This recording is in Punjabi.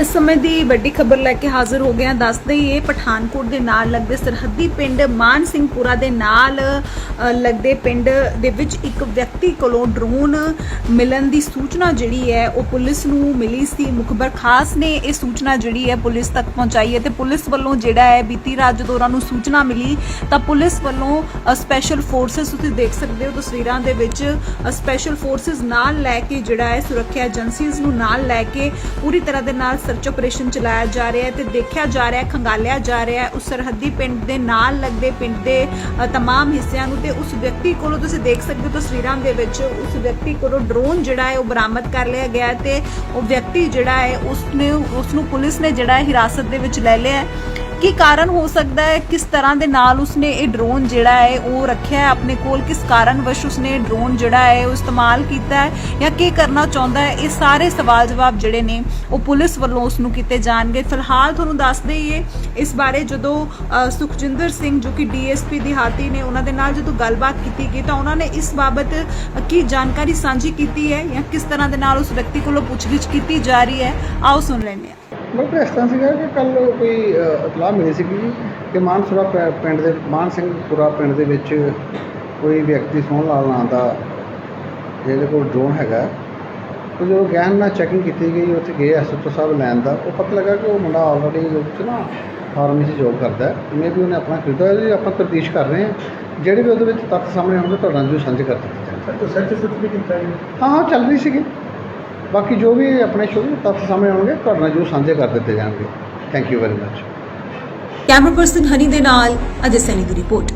ਇਸ ਸਮੇਂ ਦੀ ਵੱਡੀ ਖਬਰ ਲੈ ਕੇ ਹਾਜ਼ਰ ਹੋ ਗਏ ਹਾਂ। ਦੱਸਦੇ ਹੀ ਪਠਾਨਕੋਟ ਦੇ ਨਾਲ ਲੱਗਦੇ ਸਰਹੱਦੀ ਪਿੰਡ ਮਾਨ ਸਿੰਘਪੁਰਾ ਦੇ ਨਾਲ ਲੱਗਦੇ ਪਿੰਡ ਦੇ ਵਿੱਚ ਇੱਕ ਵਿਅਕਤੀ ਕੋਲੋਂ ਡਰੋਨ ਮਿਲਣ ਦੀ ਸੂਚਨਾ ਜਿਹੜੀ ਹੈ, ਉਹ ਪੁਲਿਸ ਨੂੰ ਮਿਲੀ ਸੀ। ਮੁਖਬਰ ਖਾਸ ਨੇ ਇਹ ਸੂਚਨਾ ਜਿਹੜੀ ਹੈ, ਪੁਲਿਸ ਤੱਕ ਪਹੁੰਚਾਈ ਹੈ ਤੇ ਪੁਲਿਸ ਵੱਲੋਂ ਜਿਹੜਾ ਹੈ, ਬੀਤੀ ਰਾਤ ਜਦੋਂ ਉਹਨਾਂ ਨੂੰ ਸੂਚਨਾ ਮਿਲੀ, ਤਾਂ ਪੁਲਿਸ ਵੱਲੋਂ ਸਪੈਸ਼ਲ ਫੋਰਸਸ ਤੁਸੀਂ ਦੇਖ ਸਕਦੇ ਹੋ ਤਸਵੀਰਾਂ ਦੇ ਵਿੱਚ ਸਪੈਸ਼ਲ ਫੋਰਸਸ ਨਾਲ ਲੈ ਕੇ ਜਿਹੜਾ ਹੈ, ਸੁਰੱਖਿਆ ਏਜੰਸੀਜ਼ ਨੂੰ ਨਾਲ ਲੈ ਕੇ ਪੂਰੀ ਤਰ੍ਹਾਂ ਦੇ ਨਾਲ ਸਰਚ ਆਪਰੇਸ਼ਨ ਚਲਾਇਆ ਜਾ ਰਿਹਾ ਹੈ ਤੇ ਦੇਖਿਆ ਜਾ ਰਿਹਾ ਹੈ ਖੰਗਾਲਿਆ ਜਾ ਰਿਹਾ ਹੈ। ਉਸ ਸਰਹੱਦੀ ਪਿੰਡ ਦੇ ਨਾਲ ਲੱਗਦੇ ਪਿੰਡ ਦੇ ਅ, ਤਮਾਮ ਹਿੱਸਿਆਂ ਨੂੰ ਤੇ ਉਸ ਵਿਅਕਤੀ ਕੋਲੋਂ ਤੁਸੀਂ ਦੇਖ ਸਕਦੇ ਹੋ ਤਸਵੀਰਾਂ ਦੇ ਵਿੱਚ ਉਸ ਵਿਅਕਤੀ ਕੋਲੋਂ ਡਰੋਨ ਜਿਹੜਾ ਹੈ ਉਹ ਬਰਾਮਦ ਕਰ ਲਿਆ ਗਿਆ ਹੈ ਤੇ ਉਹ ਵਿਅਕਤੀ ਜਿਹੜਾ ਹੈ ਉਸ ਨੇ ਉਸ ਨੂੰ ਪੁਲਿਸ ਨੇ ਜਿਹੜਾ ਹੈ ਹਿਰਾਸਤ ਦੇ ਵਿੱਚ ਲੈ ਲਿਆ ਹੈ। ਕੀ ਕਾਰਨ ਹੋ ਸਕਦਾ ਹੈ? ਕਿਸ ਤਰ੍ਹਾਂ ਦੇ ਨਾਲ ਉਸਨੇ ਇਹ ਡਰੋਨ ਜਿਹੜਾ ਹੈ, ਉਹ ਰੱਖਿਆ ਹੈ ਆਪਣੇ ਕੋਲ? ਕਿਸ ਕਾਰਨ ਵਸ਼ ਉਸਨੇ ਡਰੋਨ ਜਿਹੜਾ ਹੈ, ਉਹ ਇਸਤੇਮਾਲ ਕੀਤਾ ਹੈ? ਜਾਂ ਕੀ ਕਰਨਾ ਚਾਹੁੰਦਾ ਹੈ? ਇਹ ਸਾਰੇ ਸਵਾਲ ਜਵਾਬ ਜਿਹੜੇ ਨੇ, ਉਹ ਪੁਲਿਸ ਵੱਲੋਂ ਉਸ ਨੂੰ ਕੀਤੇ ਜਾਣਗੇ। ਫਿਲਹਾਲ ਤੁਹਾਨੂੰ ਦੱਸ ਦਈਏ, ਇਸ ਬਾਰੇ ਜਦੋਂ ਸੁਖਜਿੰਦਰ ਸਿੰਘ ਜੋ ਕਿ ਡੀਐਸਪੀ ਦਿਹਾਤੀ ਨੇ, ਉਹਨਾਂ ਦੇ ਨਾਲ ਜਦੋਂ ਗੱਲਬਾਤ ਕੀਤੀ ਗਈ, ਤਾਂ ਉਹਨਾਂ ਨੇ ਇਸ ਬਾਬਤ ਕੀ ਜਾਣਕਾਰੀ ਸਾਂਝੀ ਕੀਤੀ ਹੈ? ਜਾਂ ਕਿਸ ਤਰ੍ਹਾਂ ਦੇ ਨਾਲ ਉਸ ਵਿਅਕਤੀ ਕੋਲੋਂ ਪੁੱਛਗਿੱਛ ਕੀਤੀ ਜਾ ਰਹੀ ਹੈ? ਆਓ ਸੁਣ ਲੈਂਦੇ ਹਾਂ। ਡਾਕਟਰ ਇਸ ਤਰ੍ਹਾਂ ਸੀਗਾ ਕਿ ਕੱਲ ਕੋਈ ਇਤਲਾਹ ਮਿਲੀ ਸੀਗੀ ਜੀ ਕਿ ਮਾਨਸੁਰਾ ਪੈ- ਪਿੰਡ ਦੇ ਮਾਨ ਸਿੰਘਪੁਰਾ ਪਿੰਡ ਦੇ ਵਿੱਚ ਕੋਈ ਵਿਅਕਤੀ ਸੋਹਣ ਲਾਲ ਨਾਂ ਦਾ ਜਿਹਦੇ ਕੋਲ ਡਰੋਨ ਹੈਗਾ। ਤੇ ਜਦੋਂ ਗਹਿਨ ਨਾਲ ਚੈਕਿੰਗ ਕੀਤੀ ਗਈ ਉੱਥੇ ਗਏ ਐਸਐਚਓ ਸਾਹਿਬ ਲੈਣ ਦਾ ਉਹ ਪਤਾ ਲੱਗਾ ਕਿ ਉਹ ਮੁੰਡਾ ਆਲਰੇਡੀ ਉਹ 'ਚ ਨਾ ਫਾਰਮੀ 'ਚ ਜੋਬ ਕਰਦਾ ਹੈ। ਮੇ ਵੀ ਉਹਨੇ ਆਪਣਾ ਖਰੀਦਾ ਜੀ ਆਪਾਂ ਤਫਤੀਸ਼ ਕਰ ਰਹੇ ਹਾਂ। ਜਿਹੜੇ ਵੀ ਉਹਦੇ ਵਿੱਚ ਤੱਥ ਸਾਹਮਣੇ ਆਉਣਗੇ ਤੁਹਾਡੇ ਜੋ ਸਾਂਝੇ ਕਰ ਦਿੱਤੇ ਜਾਣਗੇ। ਤਾਂ ਸਰਚ ਸੁਚ ਵੀ ਕੀਤਾ ਜੀ? ਹਾਂ ਹਾਂ ਚੱਲ ਰਹੀ ਸੀਗੀ। ਬਾਕੀ ਜੋ ਵੀ ਆਪਣੇ ਸ਼ੁਰੂ ਤੱਥ ਸਾਹਮਣੇ ਆਉਣਗੇ, ਤੁਹਾਡੇ ਨਾਲ ਜੋ ਸਾਂਝੇ ਕਰ ਦਿੱਤੇ ਜਾਣਗੇ। Thank you very much camera person Honey ਦੇ ਨਾਲ, ਅਜੇ ਸੈਨੀ ਦੀ ਰਿਪੋਰਟ